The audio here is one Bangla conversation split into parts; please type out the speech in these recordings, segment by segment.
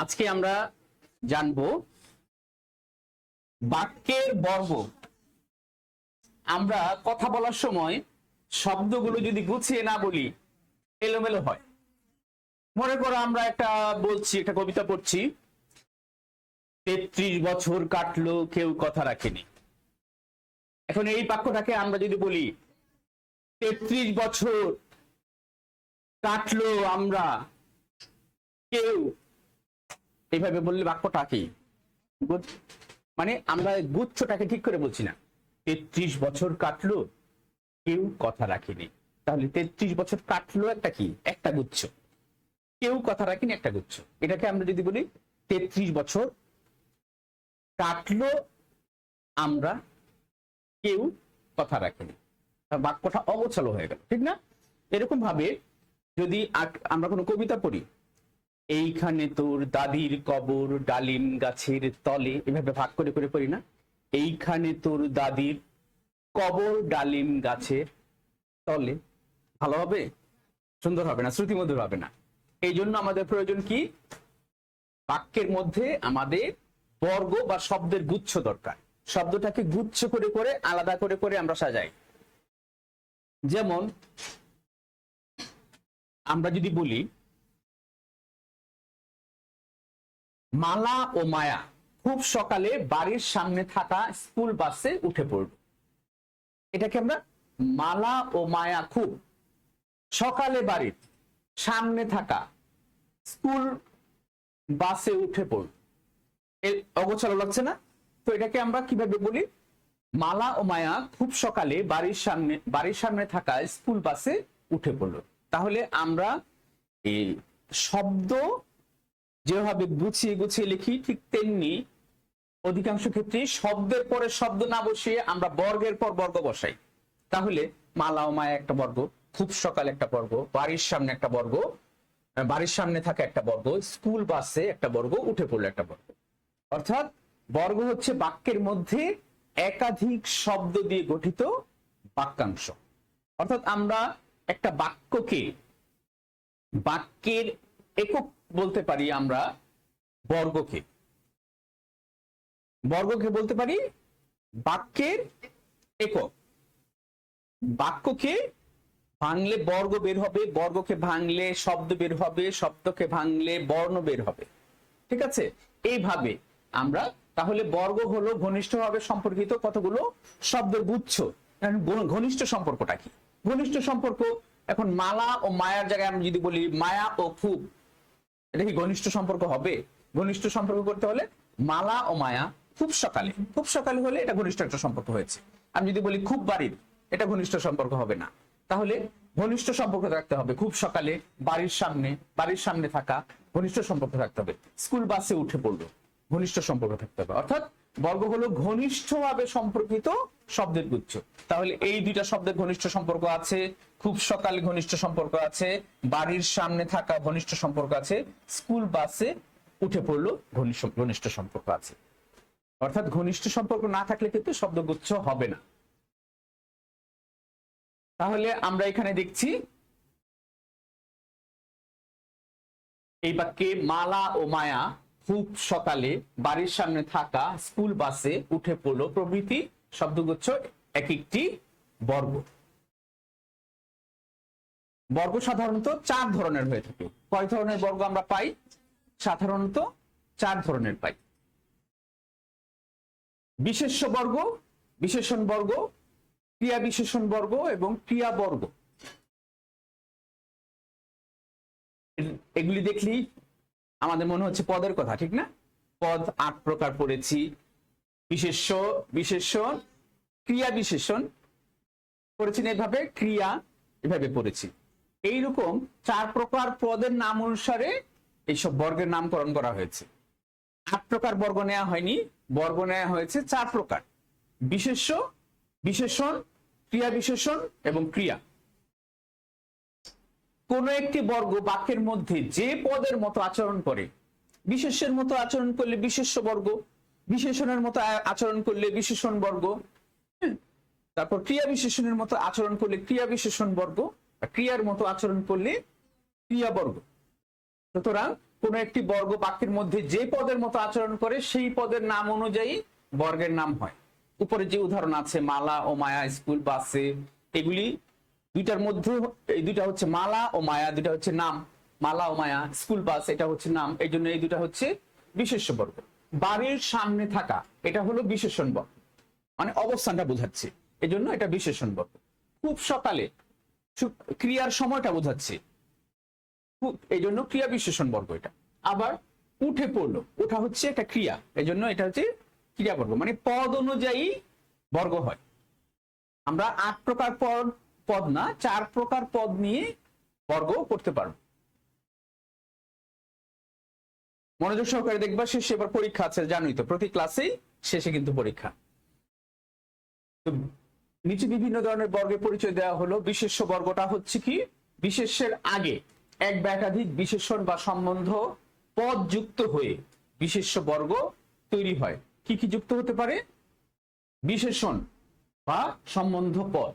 আজকে আমরা জানব বাক্যের বর্গ। আমরা কথা বলার সময় শব্দগুলো যদি গুছিয়ে না বলি, এলোমেলো হয়। মনে করো আমরা একটা বলছি, একটা কবিতা পড়ছি, তেত্রিশ বছর কাটলো, কেউ কথা রাখেনি। এখন এই বাক্যটাকে আমরা যদি বলি, তেত্রিশ বছর কাটলো আমরা, কেউ এইভাবে বললে বাক্যটা কি? মানে আমরা গুচ্ছটাকে ঠিক করে বলছি না। তেত্রিশ বছর কাটলো, কেউ কথা রাখেনি। তাহলে তেত্রিশ বছর কাটলো একটা কি? একটা গুচ্ছ। কেউ কথা রাখেনি, একটা গুচ্ছ। এটাকে আমরা যদি বলি, তেত্রিশ বছর কাটলো, আমরা কেউ কথা রাখেনি। বাক্যটা অগোছালো হয়ে গেল, ঠিক না? এরকম ভাবে যদি আমরা কোনো কবিতা পড়ি এইখানে তোর দাদির কবর ডালিম গাছের তলে। এভাবে ভাগ করে করে পড়ি না? এইখানে তোর দাদির কবর ডালিম গাছের তলে। ভালো হবে? সুন্দর হবে না? শ্রুতিমধুর হবে না? এই জন্য আমাদের প্রয়োজন কি? বাক্যের মধ্যে আমাদের বর্গ বা শব্দের গুচ্ছ দরকার। শব্দটাকে গুচ্ছ করে করে, আলাদা করে করে আমরা সাজাই। যেমন, আমরা যদি বলি মালা ও মায়া। খুব সকালে বাড়ির সামনে থাকা স্কুল বাসে উঠে পড়ল এটাকে আমরা মালা ও মায়া খুব। সকালে বাড়ির সামনে থাকা স্কুল বাসে উঠে পড়ল অগোছালো লাগছে না? তো এটাকে আমরা কীভাবে বলি? মালা ও মায়া খুব সকালে বাড়ির সামনে বাড়ির সামনে থাকা স্কুল বাসে উঠে পড়ল। তাহলে আমরা এই শব্দ যেভাবে গুছিয়ে গুছিয়ে লিখি, ঠিক তেমনি অধিকাংশ ক্ষেত্রে শব্দের পরে শব্দ না বসিয়ে আমরা বর্গের পর বর্গ বসাই। তাহলে মালা ও মায়া একটা বর্গ, খুব সকালে একটা বর্গ, বাড়ির সামনে একটা বর্গ বাড়ির সামনে থাকা একটা বর্গ, স্কুল বাসে একটা বর্গ, উঠে পড়ল একটা বর্গ। অর্থাৎ বর্গ হচ্ছে বাক্যের মধ্যে একাধিক শব্দ দিয়ে গঠিত বাক্যাংশ। অর্থাৎ আমরা একটা বাক্যকে বাক্যের একক বলতে পারি আমরা বর্গকে। বর্গকে বলতে পারি বাক্যের একক। বাক্যকে ভাঙলে বর্গ বের হবে, বর্গকে ভাঙলে শব্দ বের হবে, শব্দকে ভাঙলে বর্ণ বের হবে। ঠিক আছে? এইভাবে আমরা, তাহলে বর্গ হলো ঘনিষ্ঠভাবে সম্পর্কিত কতগুলো শব্দের গুচ্ছ। ঘনিষ্ঠ সম্পর্কটা কি? ঘনিষ্ঠ সম্পর্ক, এখন মালা ও মায়ার জায়গায় আমি যদি বলি মায়া ও খুব এটা কি ঘনিষ্ঠ সম্পর্ক হবে? ঘনিষ্ঠ সম্পর্ক করতে হলে মালা ও মায়া খুব সকালে খুব সকালে হলে এটা ঘনিষ্ঠ একটা সম্পর্ক হয়েছে। আমি যদি বলি খুব বাড়ির, এটা ঘনিষ্ঠ সম্পর্ক হবে না। তাহলে ঘনিষ্ঠ সম্পর্ক রাখতে হবে খুব সকালে, বাড়ির সামনে বাড়ির সামনে থাকা, ঘনিষ্ঠ সম্পর্ক থাকতে হবে। স্কুল বাসে উঠে পড়ল। ঘনিষ্ঠ সম্পর্ক থাকতে হবে। অর্থাৎ বর্গ হলো ঘনিষ্ঠভাবে সম্পর্কিত শব্দের গুচ্ছ। তাহলে এই দুইটা শব্দের ঘনিষ্ঠ সম্পর্ক আছে, খুব সকালে ঘনিষ্ঠ সম্পর্ক আছে, বাড়ির সামনে থাকা ঘনিষ্ঠ সম্পর্ক আছে, স্কুল বাসে উঠে পড়ল ঘনিষ্ঠ সম্পর্ক আছে। অর্থাৎ ঘনিষ্ঠ সম্পর্ক না থাকলে কিন্তু শব্দগুচ্ছ হবে না। তাহলে আমরা এখানে দেখছি, এই বাক্যে মালা ও মায়া খুব সকালে বাড়ির সামনে থাকা স্কুল বাসে উঠে পড়ল প্রভৃতি শব্দগুচ্ছ এক একটি বর্গ। বর্গ সাধারণত চার ধরনের হয়ে থাকে। কয় ধরনের বর্গ আমরা পাই? সাধারণত চার ধরনের পাই। বিশেষ্য বর্গ, বিশেষণ বর্গ, ক্রিয়া বিশেষণ বর্গ এবং ক্রিয়া বর্গ। এগুলি দেখলি আমাদের মনে হচ্ছে পদের কথা, ঠিক না? পদ আট প্রকার পড়েছি। বিশেষ্য বিশেষণ ক্রিয়া বিশেষণ পড়েছি এভাবে, ক্রিয়া এভাবে পড়েছি। এইরকম চার প্রকার পদের নাম অনুসারে এইসব বর্গের নামকরণ করা হয়েছে। আট প্রকার বর্গ নেওয়া হয়নি, বর্গ নেওয়া হয়েছে চার প্রকার। বিশেষ্য বিশেষণ ক্রিয়া বিশেষণ এবং ক্রিয়া। কোন একটি বর্গ বাক্যের মধ্যে যে পদের মতো আচরণ করে, বিশেষের মতো আচরণ করলে বিশেষ্য বর্গ, বিশেষণের মতো আচরণ করলে বিশেষণ বর্গ। তারপর ক্রিয়া বিশেষণের মতো আচরণ করলে ক্রিয়া বিশেষণ বর্গ ক্রিয়ার মতো আচরণ করলে ক্রিয়া বর্গ সুতরাং কোন একটি বর্গ বাক্যের মধ্যে যে পদের মতো আচরণ করে, সেই পদের নাম অনুযায়ী বর্গের নাম হয় উপরে যে উদাহরণ আছে, মালা ও মায়া, স্কুল, বাসে, এগুলি দুইটার মধ্যে এই দুইটা হচ্ছে মালা ও মায়া, দুইটা হচ্ছে নাম। মালা ও মায়া স্কুল বাস এটা হচ্ছে নাম। এই জন্য এই দুটা হচ্ছে বিশেষ্য বর্গ। বাড়ির সামনে থাকা, এটা হলো বিশেষণ বর্গ। মানে অবস্থানটা বোঝাচ্ছে। এই জন্য এটা বিশেষণ বর্গ। খুব সকালে ক্রিয়ার সময়টা বোঝাচ্ছে। এই জন্য ক্রিয়া বিশেষণ বর্গ এটা। আবার উঠে পড়ল, ওঠা হচ্ছে একটা ক্রিয়া। এই জন্য এটা হচ্ছে ক্রিয়া বর্গ। মানে পদ অনুযায়ী বর্গ হয়। আমরা আট প্রকার পদ পদ না, চার প্রকার পদ নিয়ে বর্গ করতে পারব মনোযোগ সহকারে দেখবা, শেষে এবার পরীক্ষা আছে, জানোই তো, প্রতি ক্লাসেই শেষে কিন্তু পরীক্ষা। নিচে বিভিন্ন ধরনের বর্গের পরিচয় দেওয়া হলো। বিশেষ্য বর্গটা হচ্ছে কি? বিশেষ্যের আগে এক বা একাধিক বিশেষণ বা সম্বন্ধ পদ যুক্ত হয়ে বিশেষ্য বর্গ তৈরি হয়। কি কি যুক্ত হতে পারে? বিশেষণ বা সম্বন্ধ পদ।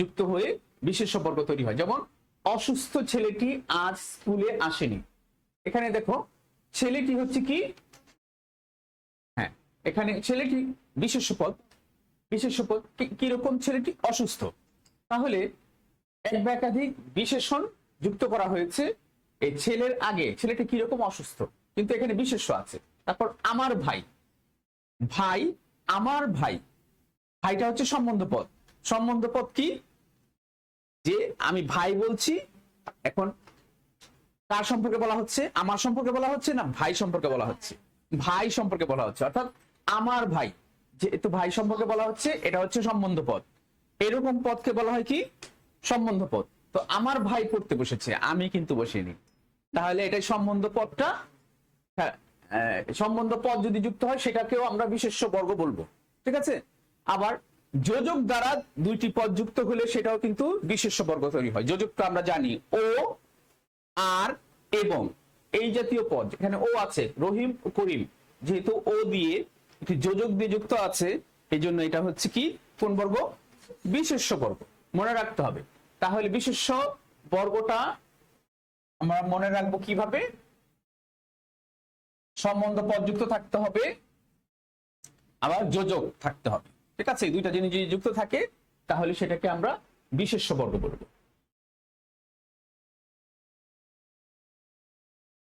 যুক্ত হয়ে বিশেষ বর্গ তৈরি হয়। যেমন, অসুস্থ ছেলেটি আজ স্কুলে আসেনি। এখানে দেখো, ছেলেটি হচ্ছে কি? হ্যাঁ এখানে ছেলেটি বিশেষ পদ বিশেষ পদ কীরকম ছেলেটি? অসুস্থ। তাহলে এক বা একাধিক বিশেষণ যুক্ত করা হয়েছে এই ছেলের আগে। ছেলেটি কীরকম অসুস্থ? কিন্তু এখানে বিশেষ্য আছে। তারপর, আমার ভাই। ভাই, আমার ভাই। ভাইটা হচ্ছে সম্বন্ধ পদ সম্বন্ধ পদ কি? যে আমি ভাই বলছি এখন কার সম্পর্কে বলা হচ্ছে? আমার সম্পর্কে বলা হচ্ছে না ভাই সম্পর্কে বলা হচ্ছে? ভাই সম্পর্কে বলা হচ্ছে অর্থাৎ আমার ভাই। যেহেতু ভাই সম্পর্কে বলা হচ্ছে এটা হচ্ছে সম্বন্ধ পদ এরকম পদকে বলা হয় কি? সম্বন্ধ পদ তো আমার ভাই পড়তে বসেছে আমি কিন্তু বসিনি। তাহলে এটা সম্বন্ধ পদটা হ্যাঁ, সম্বন্ধ পদ যদি যুক্ত হয় সেটাকেও আমরা বিশেষ্য বর্গ বলব। ঠিক আছে? আবার যোজক দ্বারা দুইটি পদ যুক্ত হলে সেটাও কিন্তু বিশেষ্য বর্গ তৈরি হয়। যোজকটা আমরা জানি ও, আর এবং। এই জাতীয় পদ, এখানে ও আছে, রহিম করিম। যেহেতু ও দিয়ে একটি যোজক দিয়ে যুক্ত আছে এই জন্য এটা হচ্ছে কি? কোন বর্গ? বিশেষ্য বর্গ। মনে রাখতে হবে। তাহলে বিশেষ্য বর্গটা আমরা মনে রাখব কীভাবে? সম্বন্ধ পদযুক্ত থাকতে হবে। আবার যোজক থাকতে হবে। ঠিক আছে দুইটা জিনিস যদি যুক্ত থাকে, তাহলে সেটাকে আমরা বিশেষ্য বর্গ বলব।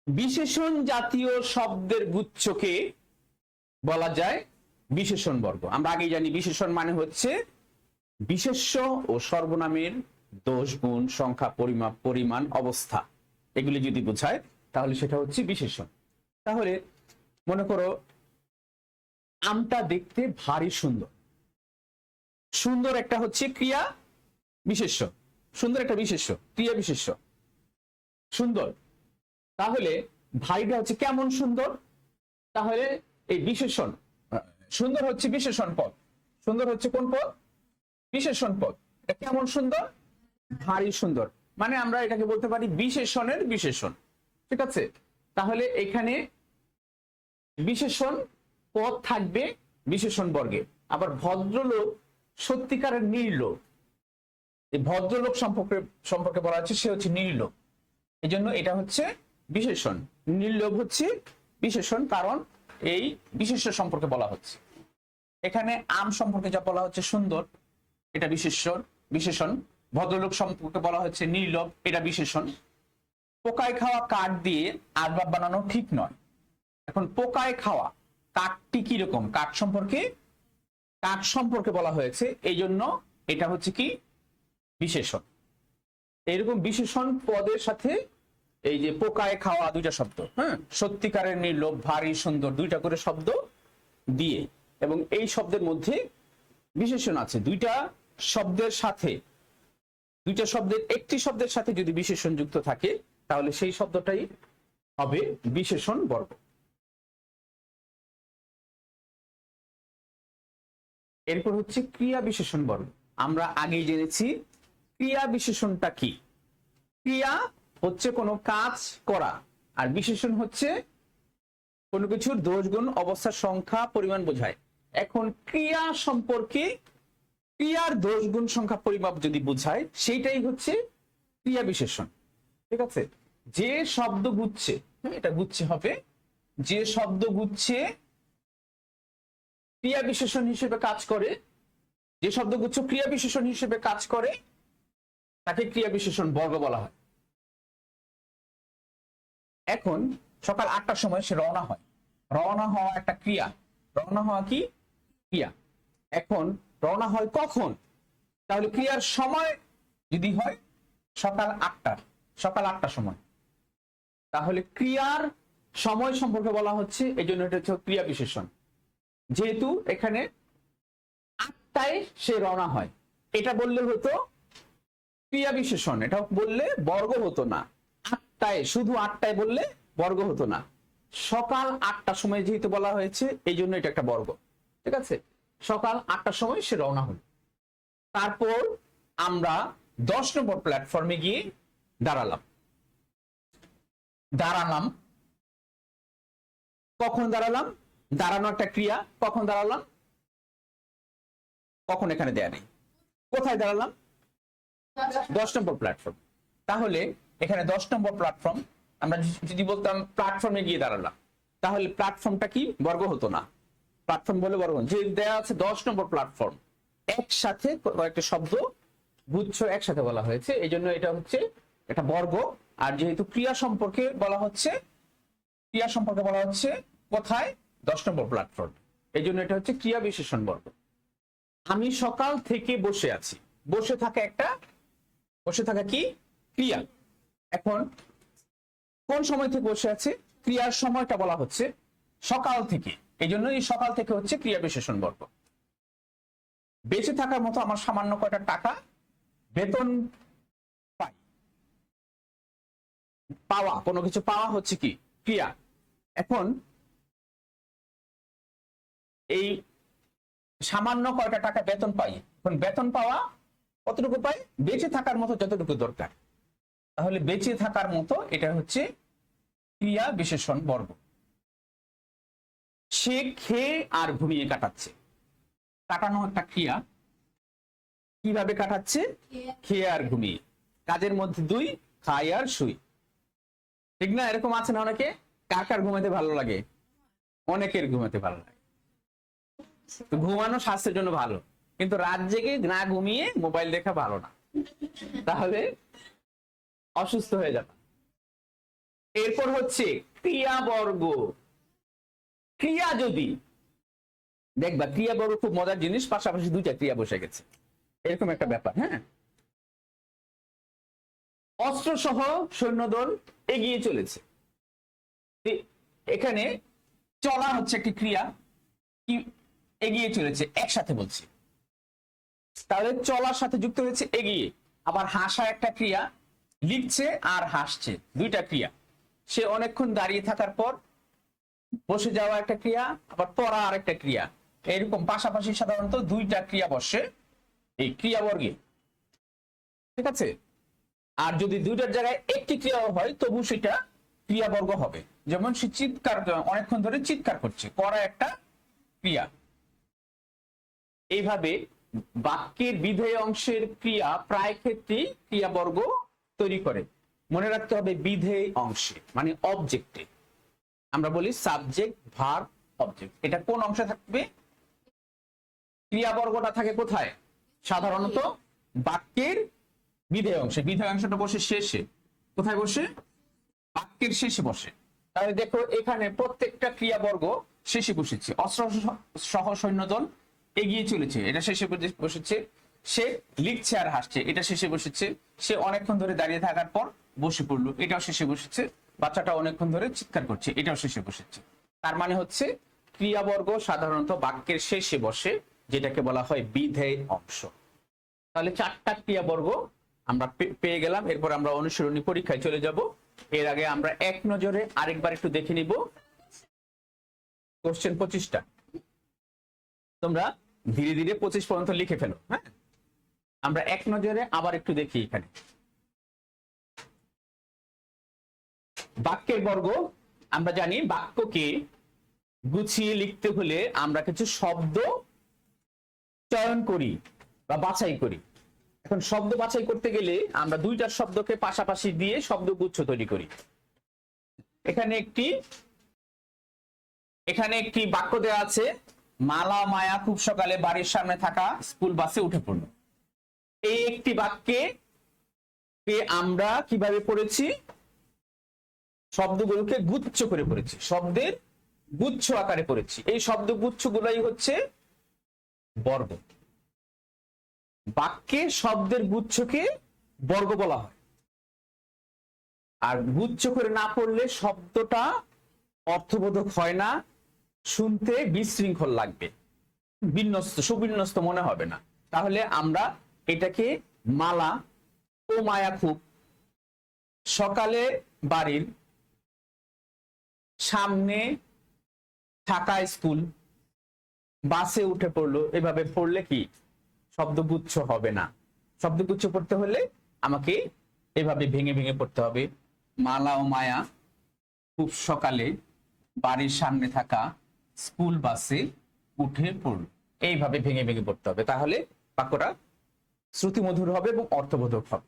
বিশেষণ জাতীয় শব্দের গুচ্ছকে বলা যায় বিশেষণ বর্গ। আমরা আগেই জানি বিশেষণ মানে হচ্ছে বিশেষ্য ও সর্বনামের দোষ গুণ সংখ্যা পরিমাপ, পরিমাণ, অবস্থা। এগুলি যদি বোঝায়, তাহলে সেটা হচ্ছে বিশেষণ। তাহলে মনে করো, আমটা দেখতে ভারী সুন্দর। সুন্দর একটা হচ্ছে ক্রিয়া বিশেষ্য। সুন্দর একটা বিশেষ্য, ক্রিয়া বিশেষ্য। সুন্দর। তাহলে ভারীটা হচ্ছে কেমন সুন্দর? তাহলে এই বিশেষণ। সুন্দর হচ্ছে বিশেষণ পদ। সুন্দর হচ্ছে কোন পদ? বিশেষণ পদ। এটা কেমন সুন্দর? ভারী সুন্দর। মানে আমরা এটাকে বলতে পারি বিশেষণের বিশেষণ। ঠিক আছে? তাহলে এখানে বিশেষণ পদ থাকবে বিশেষণ বর্গে। আবার ভদ্রলোক সত্যিকারের নির্লোক এই ভদ্রলোক সম্পর্কে সম্পর্কে বলা হচ্ছে, সে হচ্ছে নির্লোক এই জন্য এটা হচ্ছে বিশেষণ। নির্লোভ হচ্ছে বিশেষণ, কারণ এই বিশেষ্য সম্পর্কে বলা হচ্ছে। এখানে আম সম্পর্কে যা বলা হচ্ছে সুন্দর, এটা বিশেষণ বিশেষণ। ভদ্রলোক সম্পর্কে বলা হচ্ছে নির্লোভ এটা বিশেষণ। পোকায় খাওয়া কাঠ দিয়ে আসবাব বানানো ঠিক নয়। এখন পোকায় খাওয়া কাঠটি কীরকম? কাঠ সম্পর্কে কাঠ সম্পর্কে বলা হয়েছে। এই জন্য এটা হচ্ছে কি? বিশেষণ। এরকম বিশেষণ পদের সাথে এই যে পোকায় খাওয়া দুইটা শব্দ হ্যাঁ? সত্যিকারের নির্লোভ, ভারী, সুন্দর দুইটা করে শব্দ দিয়ে এবং এই শব্দের মধ্যে বিশেষণ আছে। দুইটা শব্দের সাথে, দুইটা শব্দের একটি শব্দের সাথে যদি বিশেষণ যুক্ত থাকে, তাহলে সেই শব্দটাই হবে বিশেষণ বর্গ। এরপর হচ্ছে ক্রিয়া বিশেষণ বর্গ আমরা আগেই জেনেছি ক্রিয়া বিশেষণটা কি? ক্রিয়া হচ্ছে কোনো কাজ করা, আর বিশেষণ হচ্ছে কোনো কিছুর দোষ গুণ অবস্থার সংখ্যা, পরিমাণ বোঝায়। এখন ক্রিয়া সম্পর্কে ক্রিয়ার দোষ গুণ, সংখ্যা, পরিমাপ যদি বোঝায়, সেইটাই হচ্ছে ক্রিয়া বিশেষণ। ঠিক আছে? যে শব্দ গুচ্ছে এটা গুচ্ছে হবে, যে শব্দ গুচ্ছে ক্রিয়া বিশেষণ হিসেবে কাজ করে, যে শব্দগুচ্ছ ক্রিয়া বিশেষণ হিসেবে কাজ করে, তাকে ক্রিয়া বিশেষণ বর্গ বলা হয়। এখন সকাল আটটার সময় সে রওনা হয়। রওনা হওয়া একটা ক্রিয়া। রওনা হওয়া কি? ক্রিয়া। এখন রওনা হয় কখন? তাহলে ক্রিয়ার সময় যদি হয়, সকাল আটটা, সকাল আটটার সময়। তাহলে ক্রিয়ার সময় সম্পর্কে বলা হচ্ছে এই জন্য এটা হচ্ছে ক্রিয়া বিশেষণ। যেহেতু এখানে আটটায় সে রওনা হয়। এটা বললে হতো ক্রিয়া বিশেষণ, এটা বললে বর্গ হতো না। আটটায়, শুধু আটটায় বললে বর্গ হতো না। সকাল আটটার সময় যেহেতু বলা হয়েছে, এই জন্য এটা একটা বর্গ। ঠিক আছে? সকাল আটটার সময় সে রওনা হল। তারপর আমরা দশ নম্বর প্ল্যাটফর্মে গিয়ে দাঁড়ালাম। দাঁড়ালাম। কখন দাঁড়ালাম? দাঁড়ানো একটা ক্রিয়া, কখন দাঁড়ালাম? কখন এখানে দেয়া নেই। কোথায় দাঁড়ালাম? দশ নম্বর প্ল্যাটফর্ম তাহলে এখানে দশ নম্বর প্ল্যাটফর্ম আমরা যদি বলতাম প্ল্যাটফর্মে গিয়ে দাঁড়ালাম, তাহলে প্ল্যাটফর্মটা কি? বর্গ হতো না। প্ল্যাটফর্ম বলে বর্গ যে দেয়া আছে দশ নম্বর প্ল্যাটফর্ম একসাথে কয়েকটা শব্দ, গুচ্ছ একসাথে বলা হয়েছে। এই জন্য এটা হচ্ছে এটা বর্গ। আর যেহেতু ক্রিয়া সম্পর্কে বলা হচ্ছে, ক্রিয়া সম্পর্কে বলা হচ্ছে কোথায়? দশ নম্বর প্ল্যাটফর্ম এই জন্য এটা হচ্ছে ক্রিয়া বিশেষণ বর্গ। আমি সকাল থেকে বসে আছি। বসে থাকা একটা, বসে থাকা কি? ক্রিয়া। এখন কোন সময় থেকে বসে আছে? ক্রিয়ার সময়টা বলা হচ্ছে সকাল থেকে। এই জন্য এই সকাল থেকে হচ্ছে ক্রিয়া বিশেষণ বর্গ। বেঁচে থাকার মতো আমার সামান্য কয়টা টাকা বেতন পাই। পাওয়া, কোনো কিছু পাওয়া হচ্ছে কি? ক্রিয়া। এখন এই সামান্য কয়টা টাকা বেতন পাই? এখন বেতন পাওয়া কতটুকু পাই? বেঁচে থাকার মতো যতটুকু দরকার। তাহলে বেঁচে থাকার মতো এটা হচ্ছে ক্রিয়া বিশেষণ বর্গ। সে খেয়ে আর ঘুমিয়ে কাটাচ্ছে। কাটানো একটা ক্রিয়া। কীভাবে কাটাচ্ছে? খেয়ে আর ঘুমিয়ে। কাজের মধ্যে দুই খাই আর শুই। ঠিক না? এরকম আছে না অনেকে? কার কার ঘুমাতে ভালো লাগে? অনেকের ঘুমাতে ভালো লাগে। ঘুমানো স্বাস্থ্যের জন্য ভালো। কিন্তু রাত জেগে না ঘুমিয়ে মোবাইল দেখা ভালো না। তাহলে অসুস্থ হয়ে যাবে। এরপর হচ্ছে ক্রিয়াবর্গ। ক্রিয়া যদি দেখবা, ক্রিয়াবর্গ খুব মজার জিনিস, পাশাপাশি দুইটা ক্রিয়া বসে গেছে। এরকম একটা ব্যাপার হ্যাঁ? অস্ত্র সহ সৈন্যদল এগিয়ে চলেছে। এখানে চলা হচ্ছে একটি ক্রিয়া। এগিয়ে চলেছে, একসাথে বলছি। তাহলে চলার সাথে যুক্ত হয়েছে, এগিয়ে। আবার হাসা একটা ক্রিয়া, লিখছে আর হাসছে, দুইটা ক্রিয়া। সে অনেকক্ষণ দাঁড়িয়ে থাকার পর বসে যাওয়া একটা ক্রিয়া, আবার পড়া আর একটা ক্রিয়া। এরকম পাশাপাশি সাধারণত দুইটা ক্রিয়া বসে এই ক্রিয়াবর্গে। ঠিক আছে? আর যদি দুইটার জায়গায় একটি ক্রিয়া হয়, তবু সেটা ক্রিয়াবর্গ হবে। যেমন সে চিৎকার, অনেকক্ষণ ধরে চিৎকার করছে, করা একটা ক্রিয়া। এইভাবে বাক্যের বিধেয় অংশের ক্রিয়া প্রায় ক্ষেত্রেই ক্রিয়াবর্গ তৈরি করে। মনে রাখতে হবে বিধেয় অংশে মানে অবজেক্টে আমরা বলি সাবজেক্ট ভার অবজেক্ট এটা কোন অংশে থাকবে? ক্রিয়াবর্গটা থাকে কোথায়? সাধারণত বাক্যের বিধেয় অংশে বিধেয় অংশটা বসে শেষে। কোথায় বসে? বাক্যের শেষে বসে। তাহলে দেখো এখানে প্রত্যেকটা ক্রিয়াবর্গ শেষে বসেছে। অস্ত্র সহ সৈন্যদল এগিয়ে চলেছে। এটা শেষে বসেছে। সে লিখছে আর হাসছে। এটা শেষে বসেছে। সে অনেকক্ষণ ধরে দাঁড়িয়ে থাকার পর বসে পড়ল। এটাও শেষে বসেছে। বাচ্চাটা অনেকক্ষণ ধরে চিৎকার করছে। এটাও শেষে বসেছে। তার মানে হচ্ছে ক্রিয়াবর্গ সাধারণত বাক্যের শেষে বসে, যেটাকে বলা হয় বিধেয় অংশ। তাহলে চারটা ক্রিয়াবর্গ আমরা পেয়ে গেলাম। এরপর আমরা অনুসরণী পরীক্ষায় চলে যাব। এর আগে আমরা এক নজরে আরেকবার একটু দেখে নিব। কোশ্চেন পঁচিশটা। তোমরা ধীরে ধীরে পঁচিশ পর্যন্ত লিখে ফেলো হ্যাঁ? আমরা এক নজরে আবার একটু দেখি এখানে। বাক্যের বর্গ, আমরা জানি বাক্যকে গুছিয়ে লিখতে হলে আমরা কিছু শব্দ চয়ন করি বা বাছাই করি। এখন শব্দ বাছাই করতে গেলে আমরা দুইটা শব্দকে পাশাপাশি দিয়ে শব্দগুচ্ছ তৈরি করি। এখানে একটি এখানে একটি বাক্য দেওয়া আছে মালা মায়া খুব সকালে বাড়ির সামনে থাকা স্কুল বাসে উঠে পড়ল। এই একটি বাক্যে আমরা কীভাবে পড়েছি? শব্দগুলোকে গুচ্ছ করে পড়েছি। শব্দের গুচ্ছ আকারে পড়েছি। এই শব্দ গুচ্ছগুলাই হচ্ছে বর্গ। বাক্যে শব্দের গুচ্ছকে বর্গ বলা হয়। আর গুচ্ছ করে না পড়লে শব্দটা অর্থবোধক হয় না। শুনতে বিশৃঙ্খল লাগবে। বিন্যস্ত, সুবিন্যস্ত মনে হবে না। তাহলে আমরা এটাকে মালা ও মায়া খুব সকালে বাড়ির সামনে থাকা স্কুল, বাসে উঠে পড়ল। এভাবে পড়লে কি শব্দগুচ্ছ হবে না? শব্দগুচ্ছ পড়তে হলে আমাকে এভাবে ভেঙে ভেঙে পড়তে হবে। মালা ও মায়া খুব সকালে বাড়ির সামনে থাকা স্কুল বাসে উঠে পড়ল। এইভাবে ভেঙে ভেঙে পড়তে হবে। তাহলে বাক্যটা শ্রুতিমধুর হবে এবং অর্থবোধক হবে।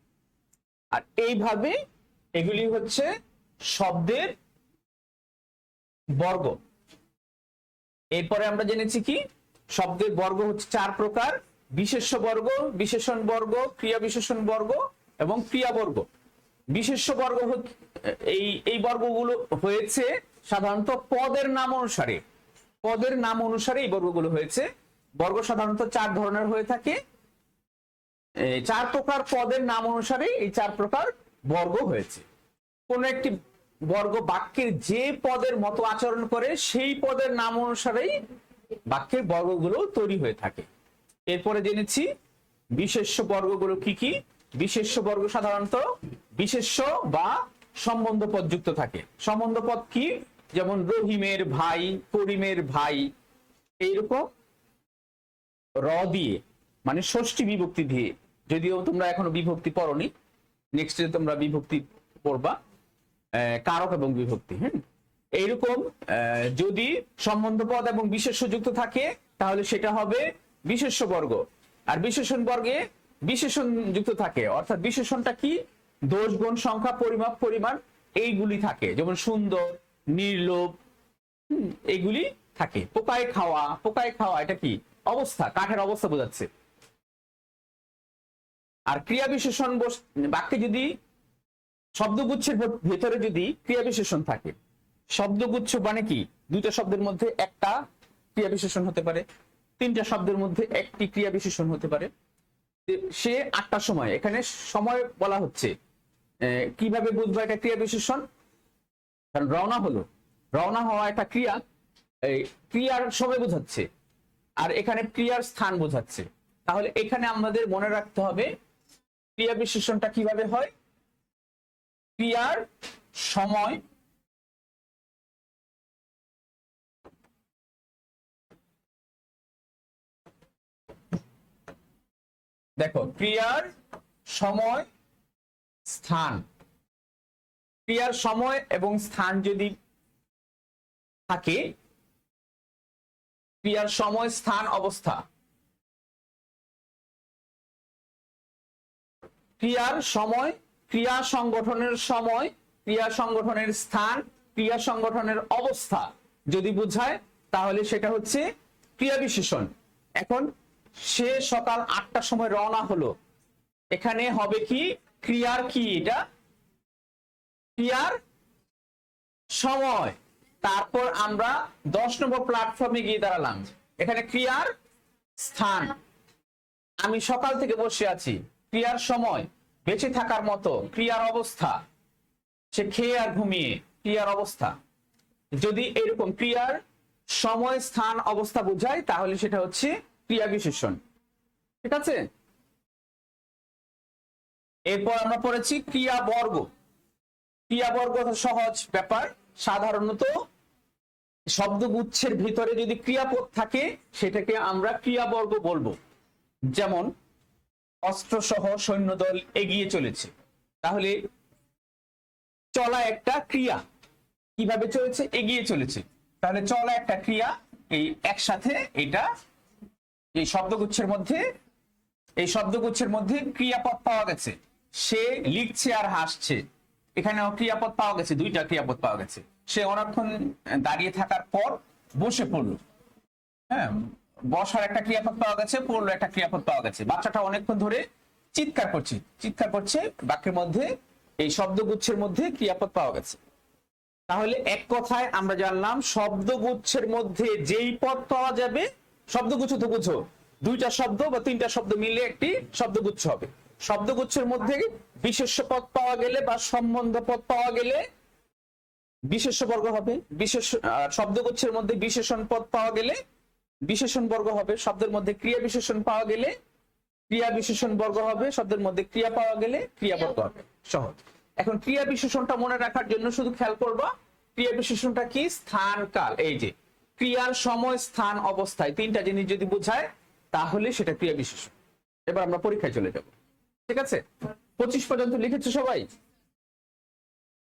আর এইভাবে এগুলি হচ্ছে শব্দের বর্গ। এরপরে আমরা জেনেছি কি? শব্দের বর্গ হচ্ছে চার প্রকার। বিশেষ্য বর্গ, বিশেষণ বর্গ, ক্রিয়া বিশেষণ বর্গ এবং ক্রিয়া বর্গ। বিশেষ্য বর্গ হচ্ছে- এই এই বর্গগুলো হয়েছে সাধারণত পদের নাম অনুসারে। পদের নাম অনুসারে এই বর্গগুলো হয়েছে। বর্গ সাধারণত চার ধরনের হয়ে থাকে। চার প্রকার পদের নাম অনুসারে এই চার প্রকার বর্গ হয়েছে। কোন একটি বর্গ বাক্যের যে পদের মতো আচরণ করে, সেই পদের নাম অনুসারেই বাক্যের বর্গগুলো তৈরি হয়ে থাকে। এরপরে জেনেছি বিশেষ্য বর্গগুলো কি কি? বিশেষ্য বর্গ সাধারণত বিশেষ্য বা সম্বন্ধ পদ যুক্ত থাকে। সম্বন্ধ পদ কি? যেমন রহিমের ভাই, করিমের ভাই, এইরকম র দিয়ে মানে ষষ্ঠী বিভক্তি দিয়ে, যদিও তোমরা এখনও বিভক্তি পড়নি নেক্সট তোমরা বিভক্তি পড়বা কারক এবং বিভক্তি হ্যাঁ এইরকম যদি সম্বন্ধ পদ এবং বিশেষ্য যুক্ত থাকে, তাহলে সেটা হবে বিশেষ্য বর্গ। আর বিশেষণ বর্গে বিশেষণ যুক্ত থাকে, অর্থাৎ বিশেষণটা কি? দোষ গুণ সংখ্যা, পরিমাপ, পরিমাণ, এইগুলি থাকে। যেমন সুন্দর নির্লোভ হুম, এইগুলি থাকে। পোকায় খাওয়া পোকায় খাওয়া এটা কি? অবস্থা কাঠের অবস্থা বোঝাচ্ছে। আর ক্রিয়া বিশেষণ বাক্যে যদি শব্দগুচ্ছের ভেতরে যদি ক্রিয়া বিশেষণ থাকে শব্দগুচ্ছ মানে কি? দুইটা শব্দের মধ্যে একটা ক্রিয়া বিশেষণ হতে পারে তিনটা শব্দের মধ্যে একটি ক্রিয়া বিশেষণ হতে পারে। সে আটটার সময় এখানে সময় বলা হচ্ছে। কীভাবে বুঝব এটা ক্রিয়া বিশেষণ? কারণ রওনা হলো। রওনা হওয়া একটা ক্রিয়া, এই ক্রিয়ার সময় বোঝাচ্ছে আর এখানে ক্রিয়ার স্থান বোঝাচ্ছে। তাহলে এখানে আমাদের মনে রাখতে হবে ক্রিয়া বিশেষণটা কীভাবে হয়? ক্রিয়ার সময় দেখো, ক্রিয়ার সময় স্থান। ক্রিয়ার সময় এবং স্থান যদি থাকে, ক্রিয়ার সময়, স্থান, অবস্থা। ক্রিয়ার সময়, ক্রিয়া সংগঠনের সময়, ক্রিয়া সংগঠনের স্থান, ক্রিয়া সংগঠনের অবস্থা যদি বোঝায়, তাহলে সেটা হচ্ছে ক্রিয়া বিশেষণ। এখন সে সকাল আটটার সময় রওনা হলো। এখানে হবে কি? ক্রিয়ার কি এটা? ক্রিয়ার সময়। তারপর আমরা দশ নম্বর প্ল্যাটফর্মে গিয়ে দাঁড়ালাম। এখানে ক্রিয়ার স্থান। আমি সকাল থেকে বসে আছি। ক্রিয়ার সময়। বেঁচে থাকার মতো। ক্রিয়ার অবস্থা। সে খেয়ে আর ঘুমিয়ে। ক্রিয়ার অবস্থা। যদি এরকম ক্রিয়ার সময়, স্থান, অবস্থা বোঝায় তাহলে সেটা হচ্ছে ক্রিয়া বিশেষণ। ঠিক আছে? এরপর আমরা পড়েছি ক্রিয়া বর্গ। ক্রিয়া বর্গ সহজ ব্যাপার। সাধারণত শব্দগুচ্ছের ভিতরে যদি ক্রিয়াপদ থাকে, সেটাকে আমরা ক্রিয়াবর্গ বলব। যেমন, অস্ত্রসহ সৈন্যদল এগিয়ে চলেছে। তাহলে চলা একটা ক্রিয়া। কীভাবে চলেছে? এগিয়ে চলেছে। তাহলে চলা একটা ক্রিয়া, এই একসাথে এটা, এই শব্দগুচ্ছের মধ্যে, এই শব্দগুচ্ছের মধ্যে ক্রিয়াপদ পাওয়া গেছে। সে লিখছে আর হাসছে। এখানেও ক্রিয়াপদ পাওয়া গেছে, দুইটা ক্রিয়াপদ পাওয়া গেছে। সে অনেকক্ষণ দাঁড়িয়ে থাকার পর বসে পড়ল। হ্যাঁ বসার একটা ক্রিয়াপদ পাওয়া গেছে, পড়ল একটা ক্রিয়াপদ পাওয়া গেছে। বাচ্চাটা অনেকক্ষণ ধরে চিৎকার করছে চিৎকার করছে, বাক্যের মধ্যে, এই শব্দগুচ্ছের মধ্যে ক্রিয়াপদ পাওয়া গেছে। তাহলে এক কথায় আমরা জানলাম, শব্দগুচ্ছের মধ্যে যেই পদ পাওয়া যাবে, শব্দগুচ্ছ তো বুঝো, দুইটা শব্দ বা তিনটা শব্দ মিলে একটি শব্দগুচ্ছ হবে। শব্দগুচ্ছের মধ্যে বিশেষ্য পদ পাওয়া গেলে বা সম্বন্ধ পদ পাওয়া গেলে বিশেষ্য বর্গ হবে। বিশেষ শব্দগুচ্ছের মধ্যে বিশেষণ পদ পাওয়া গেলে বিশেষণ বর্গ হবে। শব্দের মধ্যে ক্রিয়া বিশেষণ পাওয়া গেলে ক্রিয়া বিশেষণ বর্গ হবে। শব্দের মধ্যে ক্রিয়া পাওয়া গেলে ক্রিয়া বর্গ হবে। সহজ। এখন ক্রিয়া বিশেষণটা মনে রাখার জন্য শুধু খেয়াল করবা, ক্রিয়া বিশেষণটা কি? স্থান, কাল। এই যে, ক্রিয়ার সময়, স্থান, অবস্থায়। তিনটা জিনিস যদি বোঝায়, তাহলে সেটা ক্রিয়া বিশেষণ। এবার আমরা পরীক্ষায় চলে যাব। ঠিক আছে? পঁচিশ পর্যন্ত লিখেছো সবাই?